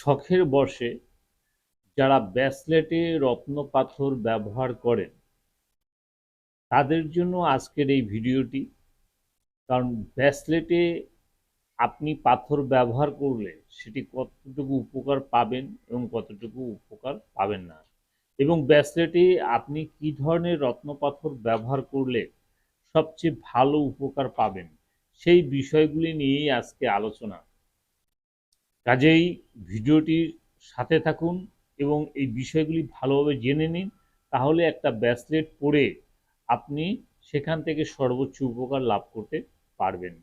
শখের বশে যারা ব্যাসলেটে রত্ন পাথর ব্যবহার করেন, তাদের জন্য আজকের এই ভিডিওটি। কারণ ব্যাসলেটে আপনি পাথর ব্যবহার করলে সেটি কতটুকু উপকার পাবেন এবং কতটুকু উপকার পাবেন না। এবং ব্যাসলেটে আপনি কি ধরনের রত্ন পাথর ব্যবহার করলে সবচেয়ে ভালো উপকার পাবেন, সেই বিষয়গুলি নিয়েই আজকে আলোচনা। কাজেই ভিডিওটির সাথে থাকুন এবং এই বিষয়গুলি ভালোভাবে জেনে নিন, তাহলে একটা ব্যাসলেট পরে আপনি সেখান থেকে সর্বোচ্চ উপকার লাভ করতে পারবেন।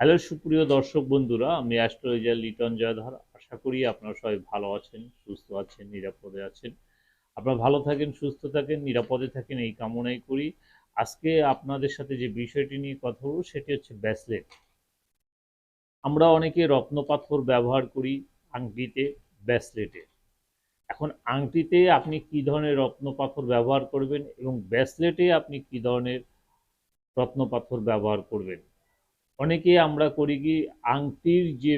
হ্যালো, সুপ্রিয় দর্শক বন্ধুরা, আমি অ্যাস্ট্রোলজার লিটন জয়ধর। আশা করি আপনারা সবাই ভালো আছেন, সুস্থ আছেন, নিরাপদে আছেন। আপনারা ভালো থাকেন, সুস্থ থাকেন, নিরাপদে থাকেন, এই কামনাই করি। আজকে আপনাদের সাথে যে বিষয়টি নিয়ে কথা বলব, সেটি হচ্ছে ব্যাসলেট আমরা অনেকে রত্নপাথর ব্যবহার করি আংটিতে, ব্যাসলেটে। এখন আংটিতে আপনি কি ধরনের রত্নপাথর ব্যবহার করবেন এবং ব্যাসলেটে আপনি কি ধরনের রত্নপাথর ব্যবহার করবেন? অনেকে আমরা করি কি, আংটির যে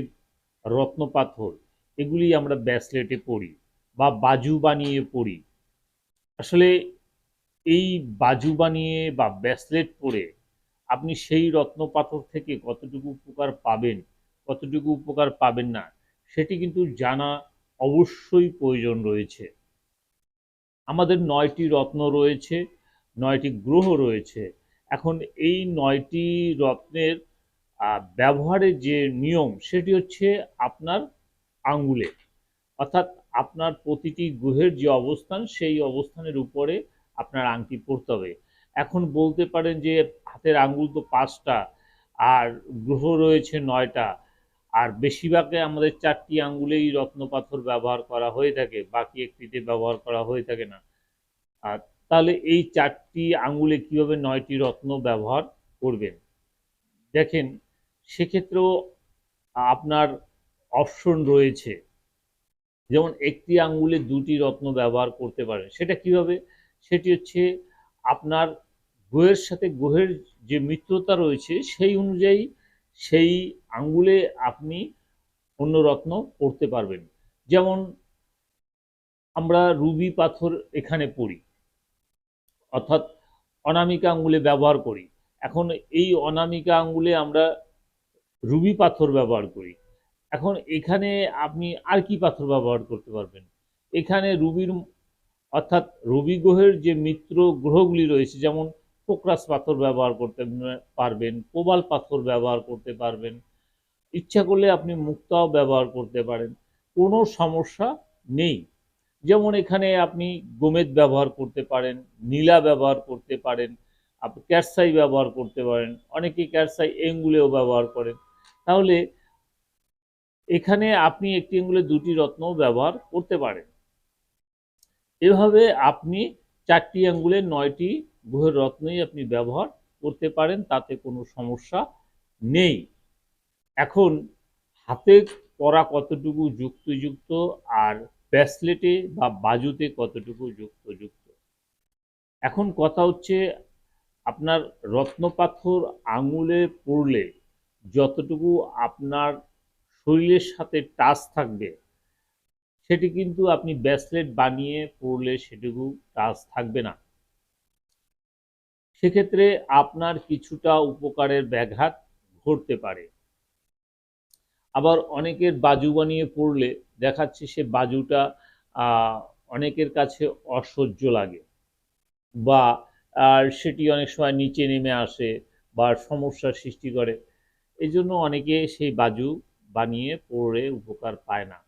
রত্নপাথর, এগুলি আমরা ব্যাসলেটে পড়ি বা বাজু বানিয়ে পড়ি আসলে এই বাজু বানিয়ে বা ব্যাসলেট পরে আপনি সেই রত্নপাথর থেকে কতটুকু উপকার পাবেন কতটুকু উপকার পাবেন না, সেটি কিন্তু জানা অবশ্যই প্রয়োজন রয়েছে। আমাদের নয়টি রত্ন রয়েছে, নয়টি গ্রহ রয়েছে। এখন এই নয়টি রত্নের ব্যবহারের যে নিয়ম, সেটি হচ্ছে আপনার আঙ্গুলে অর্থাৎ আপনার প্রতিটি গ্রহের যে অবস্থান, সেই অবস্থানের উপরে আপনার আংটি পড়তে হবে। এখন বলতে পারেন যে হাতের আঙ্গুল তো পাঁচটা, আর গ্রহ রয়েছে নয়টা আর বেশিরভাগে আমাদের চারটি আঙ্গুলেই রত্নপাথর ব্যবহার করা হয়ে থাকে, বাকি একটিতে ব্যবহার করা হয়ে থাকে না। আর তাহলে এই চারটি আঙ্গুলে কীভাবে নয়টি রত্ন ব্যবহার করবেন? দেখেন, সেক্ষেত্রেও আপনার অপশন রয়েছে। যেমন একটি আঙ্গুলে দুটি রত্ন ব্যবহার করতে পারেন। সেটা কীভাবে? সেটি হচ্ছে আপনার গ্রহের সাথে গ্রহের যে মিত্রতা রয়েছে, সেই অনুযায়ী সেই আঙ্গুলে আপনি অন্য রত্ন পড়তে পারবেন। যেমন আমরা রুবি পাথর এখানে পড়ি, অর্থাৎ অনামিকা আঙ্গুলে ব্যবহার করি। এখন এই অনামিকা আঙ্গুলে আমরা রুবি পাথর ব্যবহার করি। এখন এখানে আপনি আর কি পাথর ব্যবহার করতে পারবেন? এখানে রুবির, অর্থাৎ রবি গ্রহের যে মিত্র গ্রহগুলি রয়েছে, যেমন পোকরাস পাথর ব্যবহার করতে পারবেন, কোবাল পাথর ব্যবহার করতে পারবেন। ইচ্ছা করলে আপনি মুক্তাও ব্যবহার করতে পারেন। কোনো সমস্যা নেই। যেমন এখানে আপনি গোমেদ ব্যবহার করতে পারেন, নীলা ব্যবহার করতে পারেন, আপনি ক্যারসাই ব্যবহার করতে পারেন, অনেকে ক্যারসাই এঙ্গুলেও ব্যবহার করেন। তাহলে এখানে আপনি একটি এঙ্গুলে দুটি রত্ন ব্যবহার করতে পারেন। এভাবে আপনি চারটি আঙ্গুলে নয়টি গ্রহের রত্নই আপনি ব্যবহার করতে পারেন, তাতে কোনো সমস্যা নেই। এখন হাতে করা কতটুকু যুক্তযুক্ত আর ব্যাসলেটে বা বাজুতে কতটুকু যুক্ত যুক্ত এখন কথা হচ্ছে আপনার রত্নপাথর আঙুলে পড়লে যতটুকু আপনার শরীরের সাথে টাচ থাকবে, সেটি কিন্তু আপনি ব্যাসলেট বানিয়ে পড়লে সেটুকু টাচ থাকবে না। সেক্ষেত্রে আপনার কিছুটা উপকারের ব্যাঘাত ঘটতে পারে। আবার অনেকের বাজু বানিয়ে পড়লে দেখাচ্ছে সে বাজুটা অনেকের কাছে অসহ্য লাগে বা আর সেটি অনেক সময় নিচে নেমে আসে বা সমস্যার সৃষ্টি করে। এই জন্য অনেকে সেই বাজু বানিয়ে পড়ে উপকার পায় না।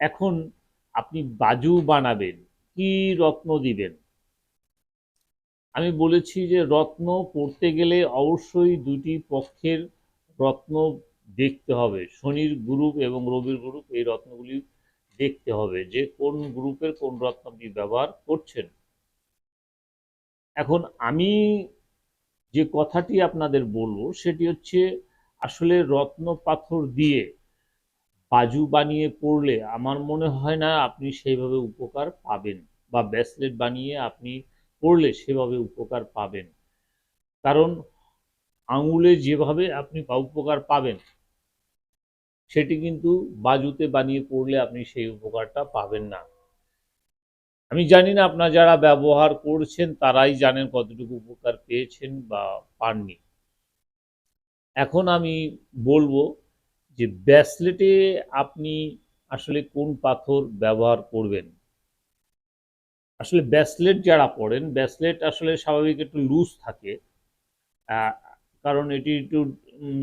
এখন আপনি বাজু বানাবেন, কি রত্ন দিবেন? আমি বলেছি যে রত্ন পড়তে গেলে অবশ্যই দুটি পক্ষের রত্ন দেখতে হবে। শনির গ্রুপ এবং রবির গ্রুপ এই রত্নগুলি দেখতে হবে যে কোন গ্রুপের কোন রত্ন আপনি ব্যবহার করছেন। এখন আমি যে কথাটি আপনাদের বলব সেটি হচ্ছে আসলে রত্ন পাথর দিয়ে বাজু বানিয়ে পড়লে আমার মনে হয় না আপনি সেইভাবে উপকার পাবেন বা ব্যাসলেট বানিয়ে আপনি পড়লে সেভাবে উপকার পাবেন। কারণ আঙুলে যেভাবে আপনি উপকার পাবেন, সেটি কিন্তু বাজুতে বানিয়ে পড়লে আপনি সেই উপকারটা পাবেন না। আমি জানি না আপনারা যারা ব্যবহার করছেন, তারাই জানেন কতটুকু উপকার পেয়েছেন বা পাননি। এখন আমি বলব যে, ব্যাসলেটে আপনি আসলে কোন পাথর ব্যবহার করবেন? আসলে ব্যাসলেট যারা পড়েন, ব্যাসলেট আসলে স্বাভাবিক একটু লুজ থাকে। কারণ এটি একটু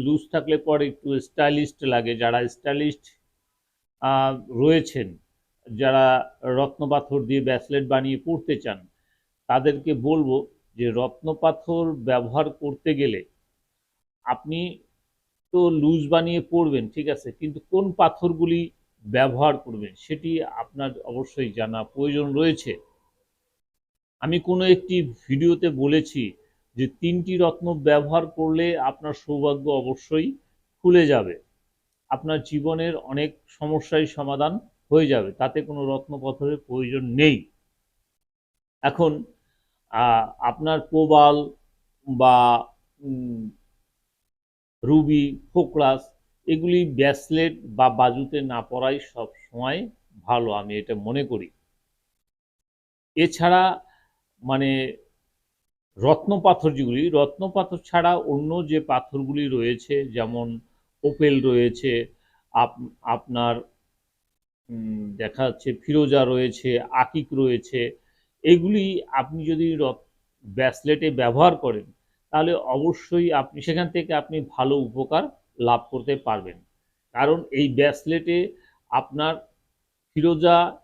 লুজ থাকলে পরে একটু স্টাইলিস্ট লাগে। যারা স্টাইলিস্ট রয়েছেন, যারা রত্ন পাথর দিয়ে ব্যাসলেট বানিয়ে পড়তে চান, তাদেরকে বলব যে রত্ন পাথর ব্যবহার করতে গেলে আপনি তো লুজ বানিয়ে পড়বেন, ঠিক আছে, কিন্তু কোন পাথরগুলি ব্যবহার করবেন সেটি আপনার অবশ্যই জানা প্রয়োজন রয়েছে। আমি কোনো একটি ভিডিওতে বলেছি যে তিনটি রত্ন ব্যবহার করলে আপনার সৌভাগ্য অবশ্যই খুলে যাবে। আপনার জীবনের অনেক সমস্যাই সমাধান হয়ে যাবে, তাতে কোনো রত্ন পাথরের প্রয়োজন নেই। এখন আপনার প্রবাল বা রুবি, ফোকরাস এগুলি ব্যাসলেট বা বাজুতে না পড়াই সব সময় ভালো, আমি এটা মনে করি। এছাড়া মানে রত্ন পাথর যেগুলি রত্ন পাথর ছাড়া অন্য যে পাথরগুলি রয়েছে, যেমন ওপেল রয়েছে, আপ- আপনার দেখা যাচ্ছে ফিরোজা রয়েছে, আকিক রয়েছে, এগুলি আপনি যদি ব্যাসলেটে ব্যবহার করেন, তাহলে অবশ্যই আপনি, সেখান থেকে আপনি ভালো উপকার লাভ করতে পারবেন। কারণ এই ব্যাসলেটে আপনার ফিরোজা,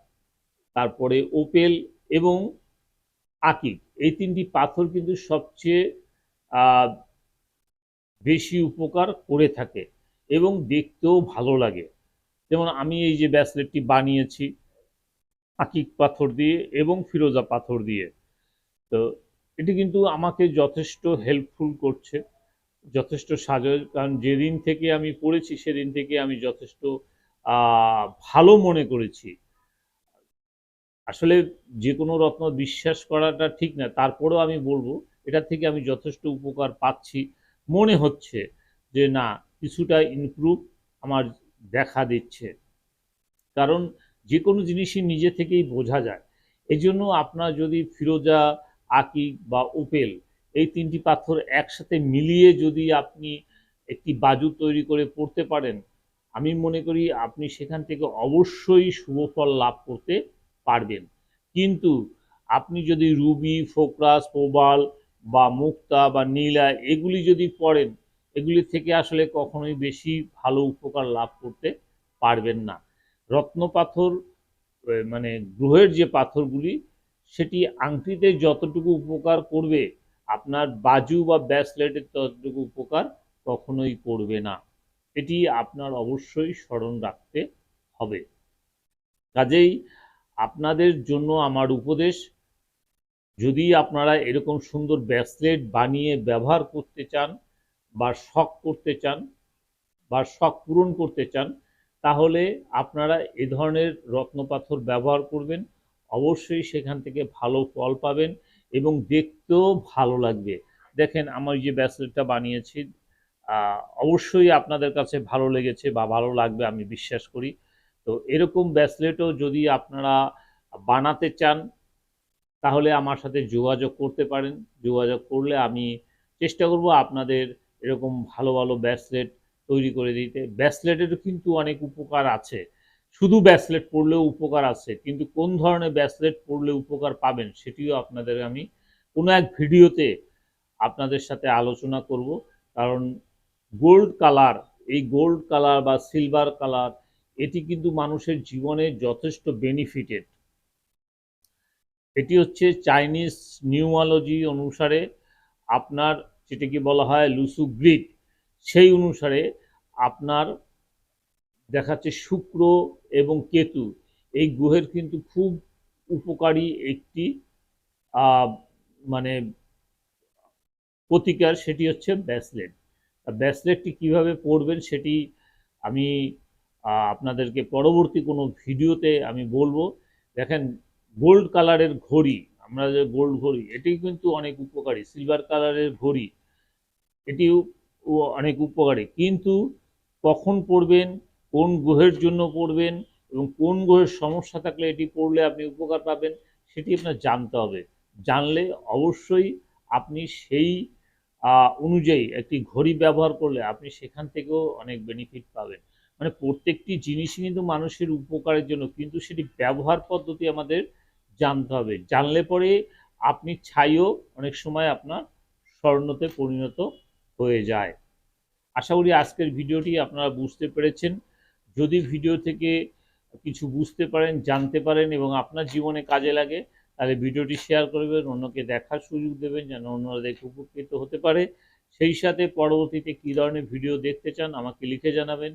তারপরে ওপেল এবং আকিক এই তিনটি পাথর কিন্তু সবচেয়ে বেশি উপকার করে থাকে এবং দেখতেও ভালো লাগে। যেমন আমি এই যে ব্যাসলেটটি বানিয়েছি আকিক পাথর দিয়ে এবং ফিরোজা পাথর দিয়ে, তো এটি কিন্তু আমাকে যথেষ্ট হেল্পফুল করছে, যথেষ্ট সাজয়। কারণ যেদিন থেকে আমি পড়েছি, সেদিন থেকে আমি যথেষ্ট ভালো মনে করেছি। আসলে যে কোনো রত্ন বিশ্বাস করাটা ঠিক না, তারপরেও আমি বলব, এটা থেকে আমি যথেষ্ট উপকার পাচ্ছি। মনে হচ্ছে যে না, কিছুটা ইমপ্রুভ আমার দেখা দিচ্ছে। কারণ যে কোনো জিনিসই নিজে থেকেই বোঝা যায়। এই জন্য আপনার যদি ফিরোজা আকিক বা ওপেল এই তিনটি পাথর একসাথে মিলিয়ে যদি আপনি একটি বাজু তৈরি করে পড়তে পারেন, আমি মনে করি আপনি সেখান থেকে অবশ্যই শুভফল লাভ করতে পারবেন। কিন্তু আপনি যদি রুবি, ফোকরাস, প্রবাল বা মুক্তা বা নীলা এগুলি যদি পড়েন, এগুলি থেকে আসলে কখনোই বেশি ভালো উপকার লাভ করতে পারবেন না। রত্ন পাথর মানে গ্রহের যে পাথরগুলি, সেটি আংটিতে যতটুকু উপকার করবে, আপনার বাজু বা ব্যাসলেটের ততটুকু উপকার কখনোই করবে না। এটি আপনার অবশ্যই স্মরণ রাখতে হবে। কাজেই আপনাদের জন্য আমার উপদেশ, যদি আপনারা এরকম সুন্দর ব্যাসলেট বানিয়ে ব্যবহার করতে চান বা শখ করতে চান বা শখ পূরণ করতে চান, তাহলে আপনারা এ ধরনের রত্নপাথর ব্যবহার করবেন। অবশ্যই সেখান থেকে ভালো ফল পাবেন এবং দেখতেও ভালো লাগবে। দেখেন আমার যে ব্যাসলেটটা বানিয়েছি অবশ্যই আপনাদের কাছে ভালো লেগেছে বা ভালো লাগবে, আমি বিশ্বাস করি। তো এরকম ব্যাসলেটও যদি আপনারা বানাতে চান, তাহলে আমার সাথে যোগাযোগ করতে পারেন। যোগাযোগ করলে আমি চেষ্টা করব আপনাদের এরকম ভালো ভালো ব্যাসলেট তৈরি করে দিতে। ব্যাসলেটেরও কিন্তু অনেক উপকার আছে। শুধু ব্যাসলেট পড়লেও উপকার আছে, কিন্তু কোন ধরনের ব্যাসলেট পড়লে উপকার পাবেন সেটিও আপনাদের আমি কোনো এক ভিডিওতে আপনাদের সাথে আলোচনা করব। কারণ গোল্ড কালার, এই গোল্ড কালার বা সিলভার কালার এটি কিন্তু মানুষের জীবনে যথেষ্ট বেনিফিটেড এটি হচ্ছে চাইনিজ নিউমোলজি অনুসারে আপনার যেটাকে বলা হয় লুসু গ্রিড, সেই অনুসারে আপনার দেখাচ্ছে শুক্র এবং কেতু। এই গ্রহের কিন্তু খুব উপকারী একটি মানে প্রতিকার, সেটি হচ্ছে ব্যাসলেট। ব্যাসলেটটি কীভাবে পড়বেন সেটি আমি আপনাদেরকে পরবর্তী কোনো ভিডিওতে আমি বলব। দেখেন গোল্ড কালারের ঘড়ি, আমরা যে গোল্ড ঘড়ি এটি কিন্তু অনেক উপকারী। সিলভার কালারের ঘড়ি, এটিও অনেক উপকারী। কিন্তু কখন পড়বেন, কোন গ্রহের জন্য পড়বেন এবং কোন গ্রহের সমস্যা থাকলে এটি পড়লে আপনি উপকার পাবেন, সেটি আপনার জানতে হবে। জানলে অবশ্যই আপনি সেই অনুযায়ী একটি ঘড়ি ব্যবহার করলে আপনি সেখান থেকেও অনেক বেনিফিট পাবেন। মানে প্রত্যেকটি জিনিসই কিন্তু মানুষের উপকারের জন্য, কিন্তু সেটি ব্যবহার পদ্ধতি আমাদের জানতে হবে। জানলে পরে আপনি ছাইও অনেক সময় আপনার স্বর্ণতে পরিণত হয়ে যায়। আশা করি আজকের ভিডিওটি আপনারা বুঝতে পেরেছেন। যদি ভিডিও থেকে কিছু বুঝতে পারেন, জানতে পারেন এবং আপনার জীবনে কাজে লাগে, তাহলে ভিডিওটি শেয়ার করবেন, অন্যকে দেখার সুযোগ দেবেন যেন অন্যরা দেখে উপকৃত হতে পারে। সেই সাথে পরবর্তীতে কী ধরনের ভিডিও দেখতে চান আমাকে লিখে জানাবেন।